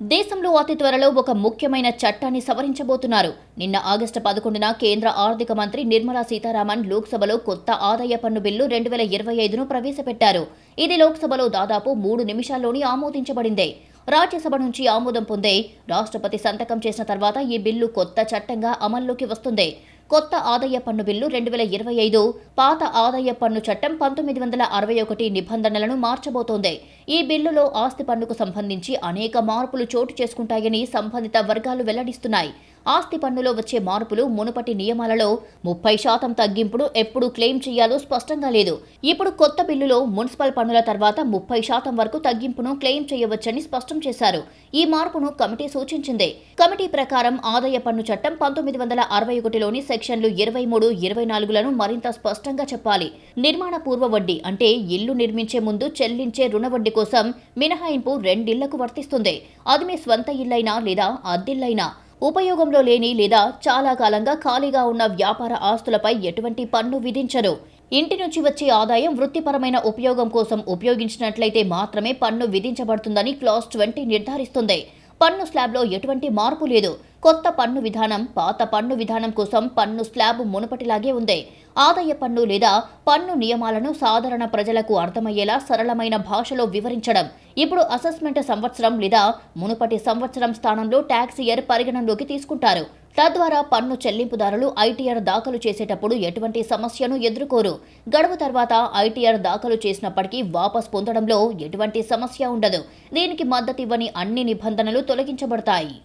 దేశంలో అతి త్వరలో ఒక ముఖ్యమైన చట్టాన్ని సవరించబోతున్నారు. నిన్న ఆగస్టు పదకొండున కేంద్ర ఆర్థిక మంత్రి నిర్మలా సీతారామన్ లోక్సభలో కొత్త ఆదాయ పన్ను బిల్లు రెండు వేల ఇరవై ఐదును ప్రవేశపెట్టారు. ఇది లోక్సభలో దాదాపు మూడు నిమిషాల్లోనే ఆమోదించబడింది. రాజ్యసభ నుంచి ఆమోదం పొందే రాష్ట్రపతి సంతకం చేసిన తర్వాత ఈ బిల్లు కొత్త చట్టంగా అమల్లోకి వస్తుంది. కొత్త ఆదాయ పన్ను బిల్లు రెండు వేల ఇరవై ఐదు పాత ఆదాయ పన్ను చట్టం పంతొమ్మిది వందల అరవై ఒకటి నిబంధనలను మార్చబోతోంది. ఈ బిల్లులో ఆస్తి పన్నుకు సంబంధించి అనేక మార్పులు చోటు చేసుకుంటాయని సంబంధిత వర్గాలు వెల్లడిస్తున్నాయి. ఆస్తి పన్నులో వచ్చే మార్పులు మునుపటి నియమాలలో ముప్పై శాతం తగ్గింపును ఎప్పుడు క్లెయిమ్ చేయాలో స్పష్టంగా లేదు. ఇప్పుడు కొత్త బిల్లులో మున్సిపల్ పన్నుల తర్వాత ముప్పై శాతం వరకు తగ్గింపును క్లెయిమ్ చేయవచ్చని స్పష్టం చేశారు. ఈ మార్పును కమిటీ సూచించింది. కమిటీ ప్రకారం ఆదాయ పన్ను చట్టం పంతొమ్మిది వందల అరవై ఒకటిలోని సెక్షన్లు ఇరవై మూడు ఇరవై నాలుగులను మరింత స్పష్టంగా చెప్పాలి. నిర్మాణ పూర్వ వడ్డీ అంటే ఇల్లు నిర్మించే ముందు చెల్లించే రుణ వడ్డీ కోసం మినహాయింపు రెండిళ్ళకు వర్తిస్తుంది. అది మీ స్వంత ఇల్లైనా లేదా అద్దిల్లైనా ఉపయోగంలో లేని లేదా చాలా కాలంగా ఖాళీగా ఉన్న వ్యాపార ఆస్తులపై ఎటువంటి పన్ను విధించరు ఇంటి నుంచి వచ్చే ఆదాయం వృత్తిపరమైన ఉపయోగం కోసం ఉపయోగించినట్లయితే మాత్రమే పన్ను విధించబడుతుందని క్లాస్ ట్వంటీ నిర్ధారిస్తుంది. పన్ను స్లాబ్లో ఎటువంటి మార్పు లేదు. కొత్త పన్ను విధానం పాత పన్ను విధానం కోసం పన్ను స్లాబ్ మునుపటిలాగే ఉంది. ఆదాయ పన్ను లేదా పన్ను నియమాలను సాధారణ ప్రజలకు అర్థమయ్యేలా సరళమైన భాషలో వివరించడం ఇప్పుడు అసెస్మెంట్ సంవత్సరం లేదా మునుపటి సంవత్సరం స్థానంలో ట్యాక్స్ ఇయర్ పరిగణనలోకి తీసుకుంటారు. తద్వారా పన్ను చెల్లింపుదారులు ఐటీఆర్ దాఖలు చేసేటప్పుడు ఎటువంటి సమస్యను ఎదుర్కోరు. గడువు తర్వాత ఐటీఆర్ దాఖలు చేసినప్పటికీ వాపస్ పొందడంలో ఎటువంటి సమస్య ఉండదు. దీనికి మద్దతివ్వని అన్ని నిబంధనలు తొలగించబడతాయి.